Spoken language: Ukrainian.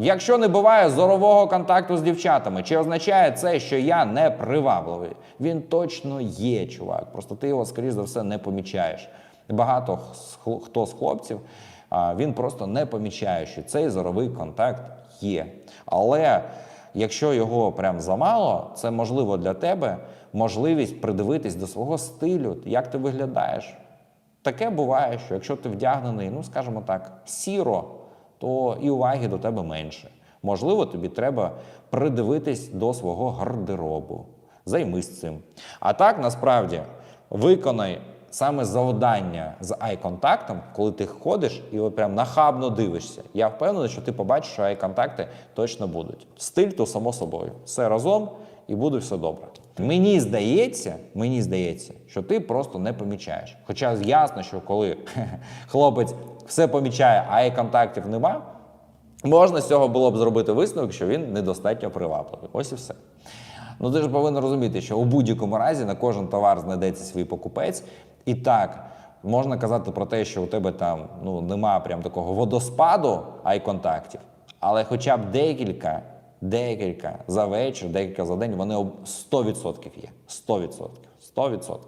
Якщо не буває зорового контакту з дівчатами, чи означає це, що я не привабливий? Він точно є, чувак. Просто ти його, скоріш за все, не помічаєш. Багато хто з хлопців він просто не помічає, що цей зоровий контакт є. Але якщо його прям замало, це можливо для тебе можливість придивитись до свого стилю, як ти виглядаєш. Таке буває, що якщо ти вдягнений, ну скажімо так, сіро, то і уваги до тебе менше. Можливо, тобі треба придивитись до свого гардеробу. Займись цим. А так, насправді, виконай саме завдання з ай-контактом, коли ти ходиш і прям нахабно дивишся. Я впевнений, що ти побачиш, що ай-контакти точно будуть. Стиль то само собою. Все разом і буде все добре. Мені здається, мені здається, що ти просто не помічаєш. Хоча ясно, що коли хлопець все помічає, а ай контактів нема, можна з цього було б зробити висновок, що він недостатньо привабливий. Ось і все. Ну ти ж повинен розуміти, що у будь-якому разі на кожен товар знайдеться свій покупець. І так, можна казати про те, що у тебе там ну, нема прям такого водоспаду ай-контактів, але хоча б декілька, декілька за вечір, декілька за день, вони 100% є. 100%. 100%.